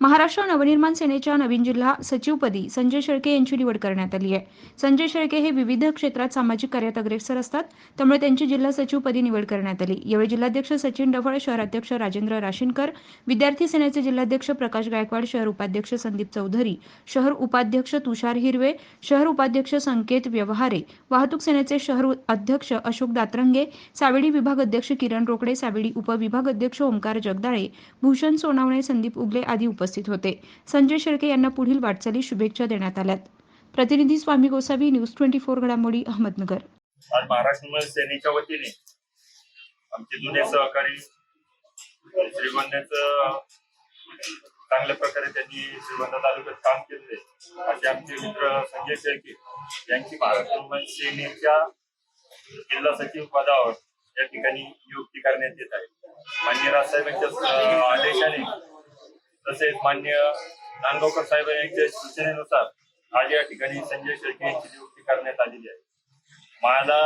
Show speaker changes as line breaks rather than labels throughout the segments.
महाराष्ट्र नवनिर्माण सेनेच्या नवीन जिल्हा सचिवपदी संजय शेळके यांची निवड करण्यात आली आहे. संजय शेळके हे विविध क्षेत्रात सामाजिक कार्यात अग्रेसर असतात त्यामुळे त्यांची जिल्हा सचिवपदी निवड करण्यात आली. यावेळी जिल्हाध्यक्ष सचिन डफळ शहराध्यक्ष राजेंद्र राशीनकर विद्यार्थी सेनेचे जिल्हाध्यक्ष प्रकाश गायकवाड शहर उपाध्यक्ष संदीप चौधरी शहर उपाध्यक्ष तुषार हिरवे शहर उपाध्यक्ष संकेत व्यवहारे वाहतूक सेनेचे शहर अध्यक्ष अशोक दातरंगे सावेडी विभाग अध्यक्ष किरण रोकडे सावेडी उपविभाग अध्यक्ष ओमकार जगदाळे भूषण सोनावणे संदीप उगले आदी उपस्थित उपस्थित होते. संजय शेळके यांना पुढील वाटचाली शुभेच्छा देण्यात आल्यात. प्रतिनिधी Swami Gosavi news twenty four घडामोडी अहमदनगर.
आज महाराष्ट्र सेनेच्या वतीने आमचे जुने सहकारी श्रीगोंद्याच चांगल्या प्रकारे त्यांनी श्रीगोंदा तालुक्यात काम केलेले असे आमचे मित्र संजय शेळके यांची महाराष्ट्र सेनेच्या जिल्हा सचिव पदावर या ठिकाणी नियुक्ती करण्यात येत आहे. मान्य राजसाहेबांच्या अं, आदेशाने तसेच मान्य नांदगावकर साहेब यांच्या सूचनेनुसार आज या ठिकाणी संजय शेळके यांची नियुक्ती करण्यात आलेली आहे. मला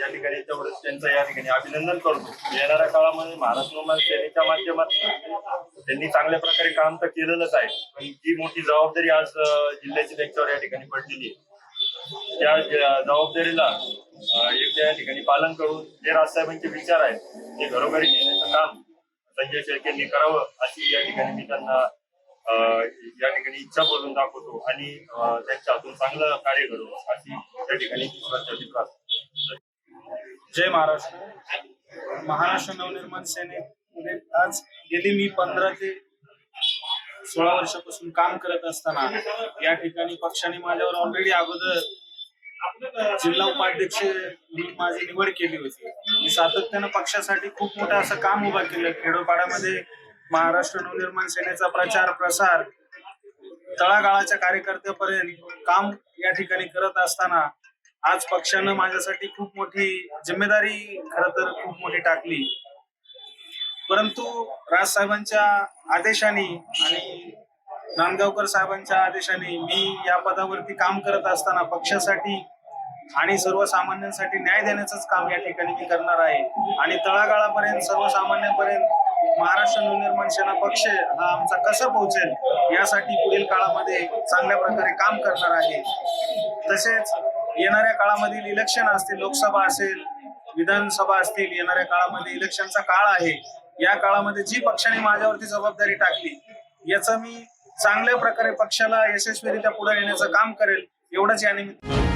या ठिकाणी त्यांचं या ठिकाणी अभिनंदन करतो. येणाऱ्या काळामध्ये महाराष्ट्र सेनेच्या माध्यमातून त्यांनी चांगल्या प्रकारे काम तर केलेलंच आहे. पण जी मोठी जबाबदारी आज जिल्ह्याची त्यांच्यावर या ठिकाणी पडलेली आहे. त्या जबाबदारीला एक त्या या ठिकाणी पालन करून जे राजसाहेबांचे विचार आहेत ते घरोघरी नेण्याचं काम संजय शेळकेंनी करावं अशी या ठिकाणी मी त्यांना या ठिकाणी इच्छा बोलून दाखवतो आणि त्यांच्या हातून चांगलं कार्य करू अशी या ठिकाणी
जय महाराष्ट्र. महाराष्ट्र नवनिर्माण सेने आज गेली मी पंधरा ते सोळा वर्षापासून काम करत असताना या ठिकाणी पक्षाने माझ्यावर ऑलरेडी अगोदर जिल्हा उपाध्यक्ष म्हणून माझी निवड केली होती. मी सातत्यानं पक्षासाठी खूप मोठं असं काम उभं केलं. खेडोपाड्यामध्ये महाराष्ट्र नवनिर्माण सेनेचा प्रचार प्रसार तळागाळाच्या कार्यकर्त्यापर्यंत काम या ठिकाणी करत असताना आज पक्षानं माझ्यासाठी खूप मोठी जिम्मेदारी खर तर खूप मोठी टाकली. परंतु राजसाहेबांच्या आदेशाने आणि नांदगावकर साहेबांच्या आदेशाने मी या पदावरती काम करत असताना पक्षासाठी आणि सर्वसामान्यांसाठी न्याय देण्याचंच काम या ठिकाणी मी करणार आहे. आणि तळागाळापर्यंत सर्वसामान्यांपर्यंत महाराष्ट्र नवनिर्माण सेना पक्ष हा आमचा कसा पोहोचेल यासाठी पुढील काळामध्ये चांगल्या प्रकारे काम करणार आहे. तसेच येणाऱ्या काळामधील इलेक्शन असतील लोकसभा असेल विधानसभा असतील येणाऱ्या काळामध्ये इलेक्शनचा काळ आहे. या काळामध्ये जी पक्षाने माझ्यावरती जबाबदारी टाकली याचं मी चांगल्या प्रकारे पक्षाला यशस्वीरित्या पुढे येण्याचं काम करेल एवढंच या निमित्त